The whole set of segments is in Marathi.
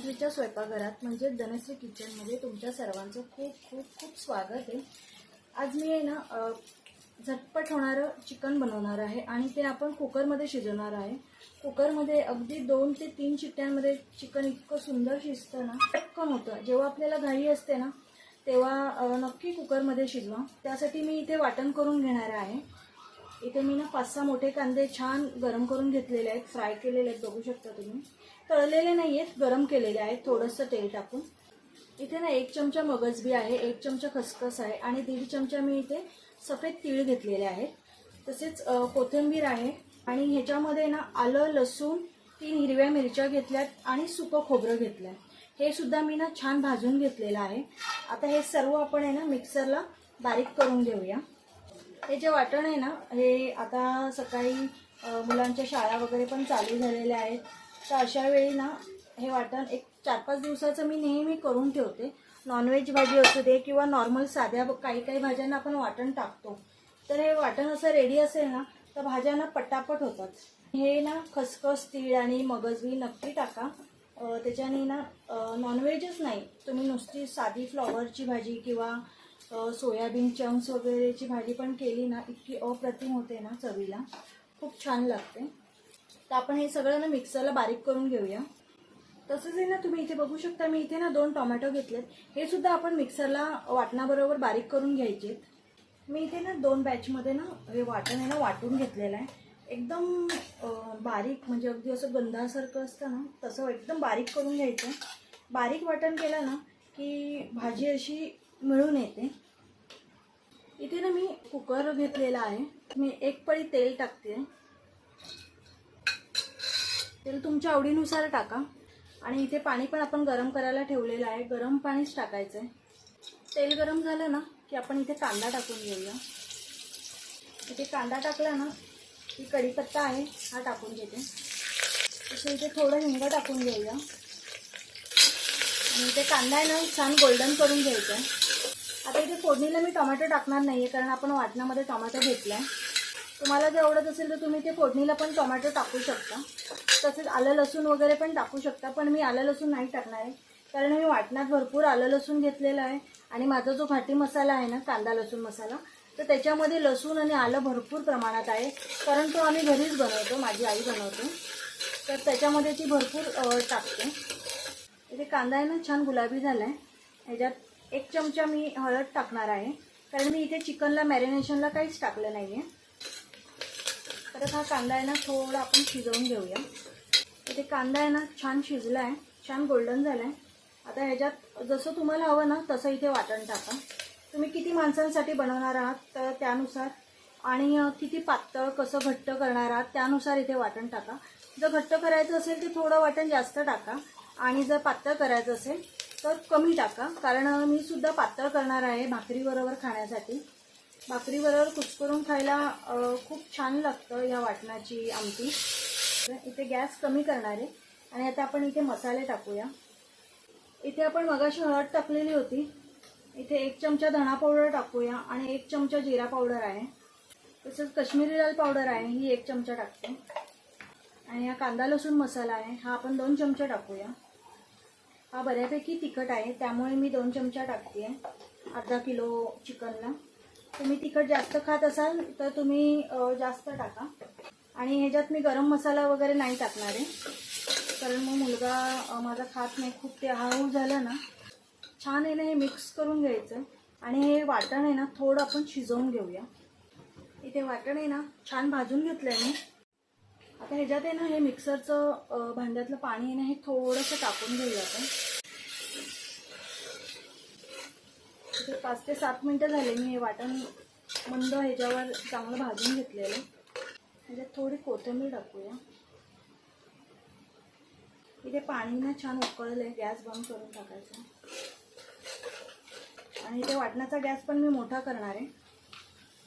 धनश्रीच्या स्वयंपाकघरात म्हणजे धनश्री किचनमध्ये तुमच्या सर्वांचं खूप खूप खूप स्वागत आहे. आज मी आहे ना झटपट होणारं चिकन बनवणार आहे आणि ते आपण कुकरमध्ये शिजवणार आहे. कुकरमध्ये अगदी दोन ते तीन शिट्ट्यांमध्ये चिकन इतकं सुंदर शिजतं ना पटकन होतं. जेव्हा आपल्याला घाई असते ना तेव्हा नक्की कुकरमध्ये शिजवा. त्यासाठी मी इथे वाटण करून घेणार आहे. इथे मी ना पाच सहा मोठे कांदे छान गरम करून घेतलेले आहेत. फ्राय केलेले आहेत बघू शकता तुम्ही. तळलेले नाही आहेत गरम केलेले आहेत. थोडंसं तेल टाकून. इथे ना एक चमचा मगजबी आहे एक चमचा खसखस आहे आणि दीड चमचा मी इथे सफेद तीळ घेतलेले आहेत. तसेच कोथिंबीर आहे आणि ह्याच्यामध्ये ना आलं लसूण तीन हिरव्या मिरच्या घेतल्यात आणि सुकं खोबरं घेतलं आहे हे सुद्धा मी ना छान भाजून घेतलेलं आहे. आता हे सर्व आपण आहे ना मिक्सरला बारीक करून घेऊया. हे जे वाटण आहे ना हे आता सकाळी मुलांच्या शाळा वगैरे पण चालू झालेल्या आहेत. तर अशा वेळी ना हे वाटण एक चार पाच दिवसाचं मी नेहमी करून ठेवते. नॉनव्हेज भाजी असू दे किंवा नॉर्मल साध्या काही काही भाज्यांना आपण वाटण टाकतो. तर हे वाटण असं रेडी असेल ना तर भाज्यांना पटापट होतात. हे ना खसखस तीळ आणि मगजबी नक्की टाका. त्याच्याने ना नॉनव्हेजच नाही. तुम्ही नुसती साधी फ्लॉवरची भाजी किंवा सोयाबीन चंक्स वगैरेची भाजी पण केली ना इतकी अप्रतिम होते ना चवीला. खूप छान लागते. तर आपण हे सगळं ना मिक्सरला बारीक करून घेऊया. तसंच आहे ना तुम्ही इथे बघू शकता मी इथे ना दोन टोमॅटो घेतलेत. हे सुद्धा आपण मिक्सरला वाटणाबरोबर बारीक करून घ्यायचे मी इथे ना दोन बॅचमध्ये ना हे वाटण आहे ना वाटून घेतलेलं आहे. एकदम बारीक म्हणजे अगदी असं गंधासारखं असतं ना तसं एकदम बारीक करून घ्यायचं. बारीक वाटण केलं ना की भाजी अशी मिळून येते. इथे ना मी कुकर घेतलेला आहे. मी एक पळी तेल टाकते. तेल तुमच्या आवडीनुसार टाका. आणि इथे पाणी पण आपण गरम करायला ठेवलेलं आहे. गरम पाणीच टाकायचं आहे तेल गरम झालं ना की आपण इथे कांदा टाकून घेऊया. इथे कांदा टाकला ना की कढीपत्ता आहे हा टाकून घेते. तसं इथे थोडं हिंग टाकून घेऊया. आणि इथे कांदा आहे ना छान गोल्डन करून घ्यायचं आहे. आता इथे फोडणीला मी टोमॅटो टाकणार नाही आहे कारण आपण वाटणामध्ये टोमॅटो घेतला आहे तुम्हाला जर आवडत असेल तर तुम्ही ते फोडणीला पण टोमॅटो टाकू शकता. तसेच आलं लसूण वगैरे पण टाकू शकता पण मी आलं लसूण नाही टाकणार आहे. कारण मी वाटणात भरपूर आलं लसूण घेतलेलं आहे आणि माझा जो घाटी मसाला आहे ना कांदा लसूण मसाला तर त्याच्यामध्ये लसूण आणि आलं भरपूर प्रमाणात आहे. कारण तो आम्ही घरीच बनवतो माझी आई बनवते. तर त्याच्यामध्ये ती भरपूर टाकते. इथे कांदा आहे ना छान गुलाबी झाला आहे ह्याच्यात एक चमचा मी हळद टाकणार आहे. कारण मी इथे चिकनला मॅरिनेशनला काहीच टाकलं नाही आहे परत हा कांदा आहे ना थोडा आपण शिजवून घेऊया. इथे कांदा आहे ना छान शिजला आहे छान गोल्डन झाला आहे आता ह्याच्यात जसं तुम्हाला हवं ना तसं इथे वाटण टाका. तुम्ही किती माणसांसाठी बनवणार आहात तर त्यानुसार. आणि किती पातळ कसं घट्ट करणार आहात त्यानुसार इथे वाटण टाका. जर घट्ट करायचं असेल तर थोडं वाटण जास्त टाका. आणि जर पातळ करायचं असेल तर कमी टाका. कारण मी सुद्धा पातळ करणार आहे भाकरीबरोबर खाण्यासाठी. भाकरीबरोबर कुचकरून खायला खूप छान लागतं या वाटणाची आमटी. तर इथे गॅस कमी करणार आहे. आणि आता आपण इथे मसाले टाकूया. इथे आपण मगाशी हळद टाकलेली होती. इथे एक चमचा धणा पावडर टाकूया आणि एक चमचा जिरा पावडर आहे. तसंच काश्मीरी लाल पावडर आहे ही एक चमचा टाकते. आणि हा कांदा लसूण मसाला आहे हा आपण दोन चमचे टाकूया. हा बऱ्यापैकी तिखट आहे. त्यामुळे मी दोन चमचा टाकते. अर्धा किलो चिकनला. तुम्ही तिखट जास्त खात असाल तर तुम्ही जास्त टाका. आणि ह्याच्यात मी गरम मसाला वगैरे नाही टाकणार आहे. कारण मग मुलगा माझा खात नाही. खूप ते हळू झालं ना. छान आहे ना हे मिक्स करून घ्यायचं. आणि हे वाटण आहे ना थोडं आपण शिजवून घेऊया. इथे वाटण आहे ना छान भाजून घेतलं आहे मी. आता ह्याच्यात आहे ना हे मिक्सरचं भांड्यातलं पाणी आहे ना हे थोडंसं टाकून घेऊया आपण. पाच ते सात मिनटं झाले मी हे वाटण मंद ह्याच्यावर चांगलं भाजून घेतलेलं ह्याच्यात म्हणजे थोडी कोथिंबीर टाकूया. इथे पाणी ना छान उकळलं आहे गॅस बंद करून टाकायचा. आणि इथे वाटण्याचा गॅस पण मी मोठा करणार आहे.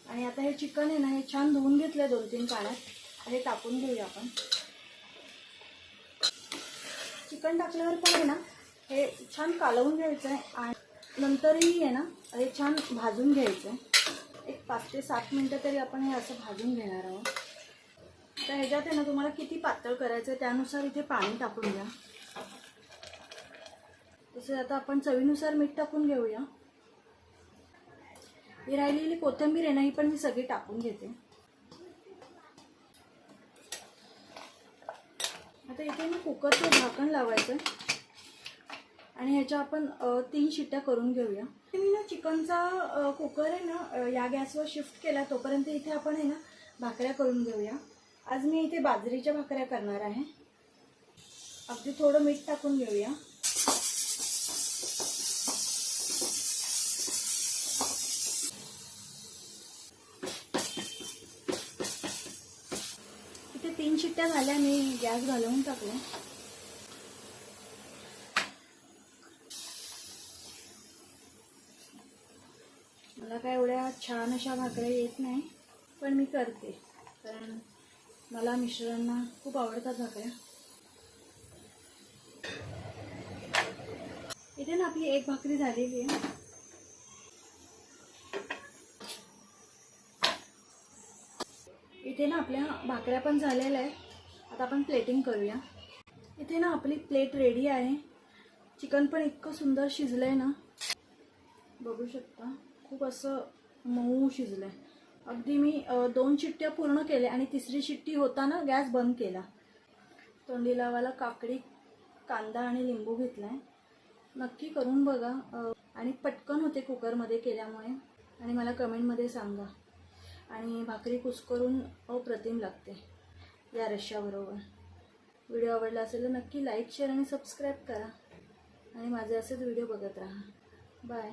आणि आता हे चिकन आहे ना हे छान धुवून घेतलं दोन तीन पाण्यात. हे टाकून घेऊया आपण. चिकन टाकल्यावर पण आहे ना हे छान कालवून घ्यायचं आहे आणि नंतरही आहे ना हे छान भाजून घ्यायचं आहे एक पाच ते सात मिनटं तरी आपण हे असं भाजून घेणार आहोत. तर ह्याच्यात आहे ना तुम्हाला किती पातळ करायचं आहे त्यानुसार इथे पाणी टाकून घ्या. तसेच आता आपण चवीनुसार मीठ टाकून घेऊया. ही राहिलेली कोथिंबीर आहे ना ही पण मी सगळी टाकून घेते. आता इथे मी कुकरचं झाकण लावायचं. आणि ह्याच्या आपण तीन शिट्ट्या करून घेऊया. मी ना चिकनचा कुकर आहे ना या गॅसवर शिफ्ट केला तोपर्यंत इथे आपण आहे ना भाकऱ्या करून घेऊया. आज मी इथे बाजरीच्या भाकऱ्या करणार आहे. अगदी थोडं मीठ टाकून घेऊया. शिट्ट्या झाल्या मी गॅस घालवून टाकला. मला काय एवढ्या छान अशा भाकऱ्या येत नाही पण मी करते. कारण मला मिश्रांना खूप आवडतात भाकऱ्या. इथे ना आपली एक भाकरी झालेली आहे. इथे ना आपल्या भाकऱ्या पण झालेल्या आहेत. आता आपण प्लेटिंग करूया. इथे ना आपली प्लेट रेडी आहे. चिकन पण इतकं सुंदर शिजलं आहे ना. बघू शकता. खूप असं मऊ शिजलं आहे अगदी मी दोन शिट्ट्या पूर्ण केल्या आणि तिसरी शिट्टी होताना गॅस बंद केला. तोंडी लावायला काकडी कांदा आणि लिंबू घेतला आहे नक्की करून बघा. आणि पटकन होते कुकरमध्ये केल्यामुळे. आणि मला कमेंटमध्ये सांगा. आणि भाकरी कुस्करून अप्रतिम लागते. या रश्याबरोबर. व्हिडिओ आवडला असेल तर नक्की लाईक शेअर आणि सबस्क्राईब करा. आणि माझे असेच व्हिडिओ बघत राहा. बाय